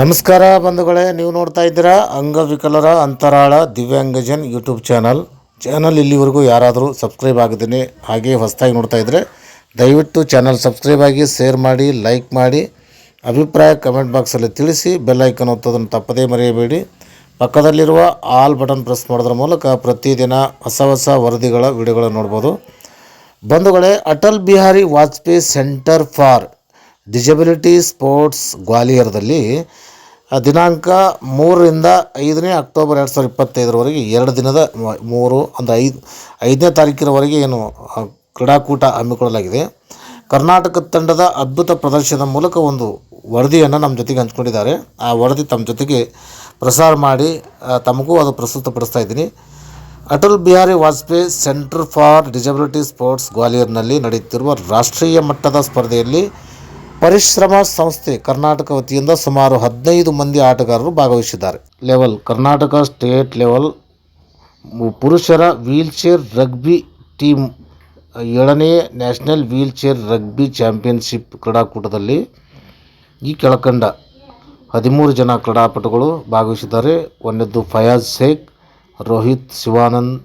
ನಮಸ್ಕಾರ ಬಂಧುಗಳೇ, ನೀವು ನೋಡ್ತಾ ಇದ್ದೀರಾ ಅಂಗವಿಕಲರ ಅಂತರಾಳ ದಿವ್ಯಾಂಗಜನ್ ಯೂಟ್ಯೂಬ್ ಚಾನಲ್. ಚಾನಲ್ ಇಲ್ಲಿವರೆಗೂ ಯಾರಾದರೂ ಸಬ್ಸ್ಕ್ರೈಬ್ ಆಗಿದ್ದೀನಿ, ಹಾಗೆ ಹೊಸದಾಗಿ ನೋಡ್ತಾ ಇದ್ದರೆ ದಯವಿಟ್ಟು ಚಾನಲ್ ಸಬ್ಸ್ಕ್ರೈಬ್ ಆಗಿ, ಶೇರ್ ಮಾಡಿ, ಲೈಕ್ ಮಾಡಿ, ಅಭಿಪ್ರಾಯ ಕಮೆಂಟ್ ಬಾಕ್ಸಲ್ಲಿ ತಿಳಿಸಿ, ಬೆಲ್ ಐಕನ್ ಒತ್ತೋದನ್ನು ತಪ್ಪದೇ ಮರೆಯಬೇಡಿ. ಪಕ್ಕದಲ್ಲಿರುವ ಆಲ್ ಬಟನ್ ಪ್ರೆಸ್ ಮಾಡೋದ್ರ ಮೂಲಕ ಪ್ರತಿದಿನ ಹೊಸ ಹೊಸ ವರದಿಗಳ ವಿಡಿಯೋಗಳನ್ನು ನೋಡ್ಬೋದು. ಬಂಧುಗಳೇ, Atal Bihari Vajpayee centre for disability sports ಗ್ವಾಲಿಯರ್ದಲ್ಲಿ ದಿನಾಂಕ ಮೂರರಿಂದ ಐದನೇ ಅಕ್ಟೋಬರ್ ಎರಡು ಸಾವಿರದ ಇಪ್ಪತ್ತೈದರವರೆಗೆ, ಎರಡು ದಿನದ ಮೂರು ಅಂದರೆ ಐದು, ಐದನೇ ತಾರೀಕಿನವರೆಗೆ ಏನು ಕ್ರೀಡಾಕೂಟ ಹಮ್ಮಿಕೊಳ್ಳಲಾಗಿದೆ. ಕರ್ನಾಟಕ ತಂಡದ ಅದ್ಭುತ ಪ್ರದರ್ಶನದ ಮೂಲಕ ಒಂದು ವರದಿಯನ್ನು ನಮ್ಮ ಜೊತೆಗೆ ಹಂಚ್ಕೊಂಡಿದ್ದಾರೆ. ಆ ವರದಿ ತಮ್ಮ ಜೊತೆಗೆ ಪ್ರಸಾರ ಮಾಡಿ ತಮಗೂ ಅದು ಪ್ರಸ್ತುತಪಡಿಸ್ತಾ ಇದ್ದೀನಿ. Atal Bihari Vajpayee centre for disability sports ಗ್ವಾಲಿಯರ್ನಲ್ಲಿ ನಡೆಯುತ್ತಿರುವ ರಾಷ್ಟ್ರೀಯ ಮಟ್ಟದ ಸ್ಪರ್ಧೆಯಲ್ಲಿ ಪರಿಶ್ರಮ ಸಂಸ್ಥೆ ಕರ್ನಾಟಕ ವತಿಯಿಂದ ಸುಮಾರು ಹದಿನೈದು ಮಂದಿ ಆಟಗಾರರು ಭಾಗವಹಿಸಿದ್ದಾರೆ. ಲೆವೆಲ್, ಕರ್ನಾಟಕ ಸ್ಟೇಟ್ ಲೆವೆಲ್, ಪುರುಷರ ವೀಲ್ಚೇರ್ ರಗ್ಬಿ ಟೀಮ್, ಏಳನೇ ನ್ಯಾಷನಲ್ ವೀಲ್ಚೇರ್ ರಗ್ಬಿ ಚಾಂಪಿಯನ್ಶಿಪ್ ಕ್ರೀಡಾಕೂಟದಲ್ಲಿ ಈ ಕೆಳಕಂಡ ಹದಿಮೂರು ಜನ ಕ್ರೀಡಾಪಟುಗಳು ಭಾಗವಹಿಸಿದ್ದಾರೆ. ಒಂದದ್ದು ಫಯಾಜ್ ಶೇಖ್, ರೋಹಿತ್ ಶಿವಾನಂದ್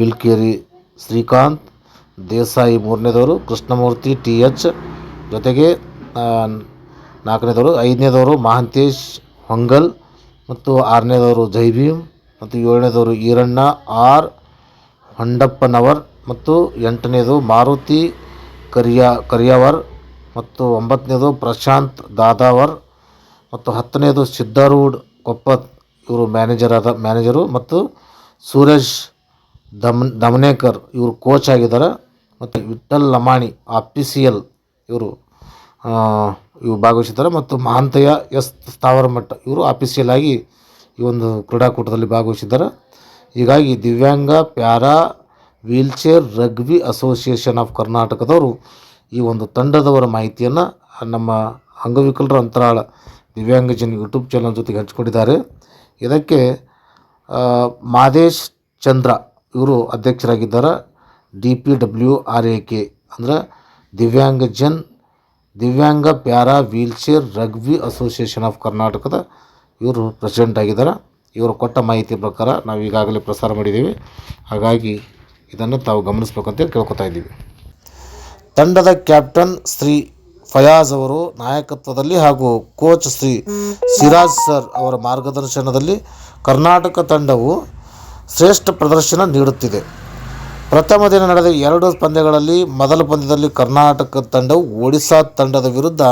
ಬಿಲ್ಕೇರಿ ಶ್ರೀಕಾಂತ್, ದೇಸಾಯಿ ಮೂರನೇದವರು, ಕೃಷ್ಣಮೂರ್ತಿ ಟಿ ಎಚ್ ಜೊತೆಗೆ ನಾಲ್ಕನೇದವರು ಐದನೇದವರು ಮಹಾಂತೇಶ್ ಹೊಂಗಲ್ ಮತ್ತು ಆರನೇದವರು ಜೈಭೀಮ್ ಮತ್ತು ಏಳನೇದವರು ಈರಣ್ಣ, ಆರ್ ಹೊಂಡಪ್ಪನವರ್ ಮತ್ತು ಎಂಟನೇದು ಮಾರುತಿ ಕರಿಯಾ, ಕರಿಯಾವರ್ ಮತ್ತು ಒಂಬತ್ತನೇದು ಪ್ರಶಾಂತ್ ದಾದಾವರ್ ಮತ್ತು ಹತ್ತನೇದು ಸಿದ್ಧಾರೂಢ್ ಕೊಪ್ಪತ್ ಇವರು ಮ್ಯಾನೇಜರ್ ಆದ ಮ್ಯಾನೇಜರು ಮತ್ತು ಸುರೇಶ್ ದಮ್, ದಮನೇಕರ್ ಇವರು ಕೋಚ್ ಆಗಿದ್ದಾರೆ ಮತ್ತು ವಿಠಲ್ ಲಮಾಣಿ ಆಫೀಸಿಯಲ್ ಇವರು ಇವು ಭಾಗವಹಿಸಿದ್ದಾರೆ. ಮತ್ತು ಮಹಾಂತಯ್ಯ ಎಸ್ ಸ್ಥಾವರ ಮಠ ಇವರು ಆಫೀಸಿಯಲ್ ಆಗಿ ಈ ಒಂದು ಕ್ರೀಡಾಕೂಟದಲ್ಲಿ ಭಾಗವಹಿಸಿದ್ದಾರೆ. ಹೀಗಾಗಿ Divyang, para, wheelchair, rugby association of ಕರ್ನಾಟಕದವರು ಈ ಒಂದು ತಂಡದವರ ಮಾಹಿತಿಯನ್ನು ನಮ್ಮ ಅಂಗವಿಕಲರ ಅಂತರಾಳ ದಿವ್ಯಾಂಗ ಜನ ಯೂಟ್ಯೂಬ್ ಚಾನಲ್ ಜೊತೆಗೆ ಹಂಚಿಕೊಂಡಿದ್ದಾರೆ. ಇದಕ್ಕೆ ಮಾದೇಶ್ ಚಂದ್ರ ಇವರು ಅಧ್ಯಕ್ಷರಾಗಿದ್ದಾರೆ. D P W R A K ಅಂದರೆ Divyangjan Divyang para wheelchair rugby association of ಕರ್ನಾಟಕದ ಇವರು ಪ್ರೆಸಿಡೆಂಟ್ ಆಗಿದ್ದಾರೆ. ಇವರು ಕೊಟ್ಟ ಮಾಹಿತಿ ಪ್ರಕಾರ ನಾವು ಈಗಾಗಲೇ ಪ್ರಸಾರ ಮಾಡಿದ್ದೀವಿ. ಹಾಗಾಗಿ ಇದನ್ನು ತಾವು ಗಮನಿಸ್ಬೇಕಂತೇಳಿ ಕೇಳ್ಕೊತಾ ಇದ್ದೀವಿ. ತಂಡದ ಕ್ಯಾಪ್ಟನ್ ಶ್ರೀ ಫಯಾಜ್ ಅವರು ನಾಯಕತ್ವದಲ್ಲಿ ಹಾಗೂ ಕೋಚ್ ಶ್ರೀ ಸಿರಾಜ್ ಸರ್ ಅವರ ಮಾರ್ಗದರ್ಶನದಲ್ಲಿ ಕರ್ನಾಟಕ ತಂಡವು ಶ್ರೇಷ್ಠ ಪ್ರದರ್ಶನ ನೀಡುತ್ತಿದೆ. ಪ್ರಥಮ ದಿನ ನಡೆದ ಎರಡು ಪಂದ್ಯಗಳಲ್ಲಿ ಮೊದಲ ಪಂದ್ಯದಲ್ಲಿ ಕರ್ನಾಟಕ ತಂಡವು ಒಡಿಶಾ ತಂಡದ ವಿರುದ್ಧ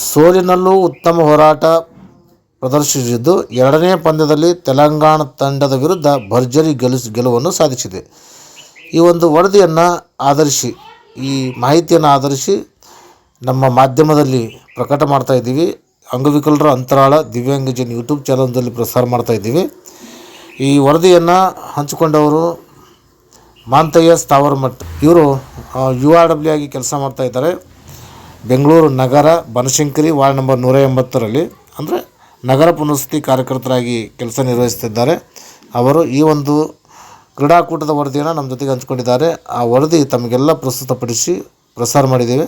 ಸೋಲಿನಲ್ಲೂ ಉತ್ತಮ ಹೋರಾಟ ಪ್ರದರ್ಶಿಸಿದ್ದು, ಎರಡನೇ ಪಂದ್ಯದಲ್ಲಿ ತೆಲಂಗಾಣ ತಂಡದ ವಿರುದ್ಧ ಭರ್ಜರಿ ಗೆಲು ಗೆಲುವನ್ನು ಸಾಧಿಸಿದೆ. ಈ ಒಂದು ವರದಿಯನ್ನು ಆಧರಿಸಿ, ಈ ಮಾಹಿತಿಯನ್ನು ಆಧರಿಸಿ ನಮ್ಮ ಮಾಧ್ಯಮದಲ್ಲಿ ಪ್ರಕಟ ಮಾಡ್ತಾ ಇದ್ದೀವಿ. ಅಂಗವಿಕಲರ ಅಂತರಾಳ ದಿವ್ಯಾಂಗಜನ್ ಯೂಟ್ಯೂಬ್ ಚಾನಲ್ದಲ್ಲಿ ಪ್ರಸಾರ ಮಾಡ್ತಾ ಇದ್ದೀವಿ. ಈ ವರದಿಯನ್ನು ಹಂಚಿಕೊಂಡವರು ಮಾಂತಯ್ಯ ಸ್ಥಾವರಮಠ್ ಇವರು ಯು ಆರ್ ಡಬ್ಲ್ಯೂ ಆಗಿ ಕೆಲಸ ಮಾಡ್ತಾ ಇದ್ದಾರೆ. ಬೆಂಗಳೂರು ನಗರ ಬನಶಂಕರಿ ವಾರ್ಡ್ ನಂಬರ್ ನೂರ ಎಂಬತ್ತರಲ್ಲಿ ಅಂದರೆ ನಗರ ಪುನರ್ವಸತಿ ಕಾರ್ಯಕರ್ತರಾಗಿ ಕೆಲಸ ನಿರ್ವಹಿಸುತ್ತಿದ್ದಾರೆ ಅವರು ಈ ಒಂದು ಕ್ರೀಡಾಕೂಟದ ವರದಿಯನ್ನು ನಮ್ಮ ಜೊತೆಗೆ ಹಂಚಿಕೊಂಡಿದ್ದಾರೆ. ಆ ವರದಿ ತಮಗೆಲ್ಲ ಪ್ರಸ್ತುತಪಡಿಸಿ ಪ್ರಸಾರ ಮಾಡಿದ್ದೇವೆ.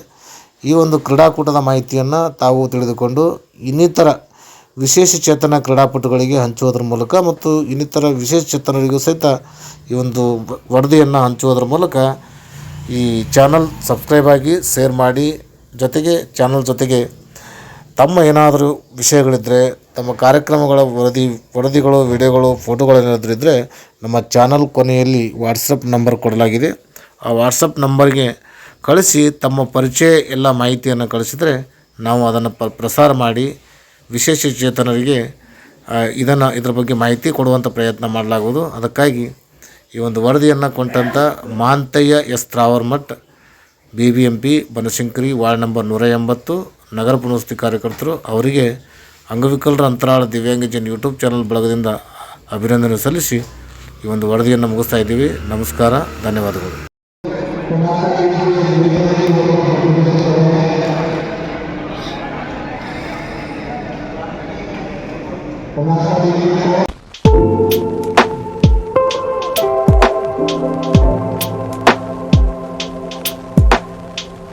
ಈ ಒಂದು ಕ್ರೀಡಾಕೂಟದ ಮಾಹಿತಿಯನ್ನು ತಾವು ತಿಳಿದುಕೊಂಡು ಇನ್ನಿತರ ವಿಶೇಷ ಚೇತನ ಕ್ರೀಡಾಪಟುಗಳಿಗೆ ಹಂಚುವುದರ ಮೂಲಕ ಮತ್ತು ಇನ್ನಿತರ ವಿಶೇಷ ಚೇತನರಿಗೂ ಸಹಿತ ಈ ಒಂದು ವರದಿಯನ್ನು ಹಂಚುವುದರ ಮೂಲಕ ಈ ಚಾನಲ್ ಸಬ್ಸ್ಕ್ರೈಬ್ ಆಗಿ, ಶೇರ್ ಮಾಡಿ, ಜೊತೆಗೆ ಚಾನಲ್ ಜೊತೆಗೆ ತಮ್ಮ ಏನಾದರೂ ವಿಷಯಗಳಿದ್ದರೆ ತಮ್ಮ ಕಾರ್ಯಕ್ರಮಗಳ ವರದಿ, ವರದಿಗಳು, ವಿಡಿಯೋಗಳು ಫೋಟೋಗಳೇನಾದರೂ ಇದ್ದರೆ ನಮ್ಮ ಚಾನಲ್ ಕೊನೆಯಲ್ಲಿ ವಾಟ್ಸಪ್ ನಂಬರ್ ಕೊಡಲಾಗಿದೆ. ಆ ವಾಟ್ಸಪ್ ನಂಬರ್ಗೆ ಕಳಿಸಿ, ತಮ್ಮ ಪರಿಚಯ ಎಲ್ಲ ಮಾಹಿತಿಯನ್ನು ಕಳಿಸಿದರೆ ನಾವು ಅದನ್ನು ಪ್ರಸಾರ ಮಾಡಿ ವಿಶೇಷ ಚೇತನರಿಗೆ ಇದನ್ನು ಇದರ ಬಗ್ಗೆ ಮಾಹಿತಿ ಕೊಡುವಂಥ ಪ್ರಯತ್ನ ಮಾಡಲಾಗುವುದು. ಅದಕ್ಕಾಗಿ ಈ ಒಂದು ವರದಿಯನ್ನು ಕೊಟ್ಟಂಥ Manthaiah S. Travarmath B B M P Banashankari, ward number ನೂರ ಎಂಬತ್ತು, ನಗರ ಪುನರ್ವಸತಿ ಕಾರ್ಯಕರ್ತರು, ಅವರಿಗೆ ಅಂಗವಿಕಲರ ಅಂತರಾಳ ದಿವ್ಯಾಂಗಜನ್ ಯೂಟ್ಯೂಬ್ ಚಾನಲ್ ಬಳಗದಿಂದ ಅಭಿನಂದನೆ ಸಲ್ಲಿಸಿ ಈ ಒಂದು ವರದಿಯನ್ನು ಮುಗಿಸ್ತಾ ಇದ್ದೀವಿ. ನಮಸ್ಕಾರ, ಧನ್ಯವಾದಗಳು. Vamos cadeira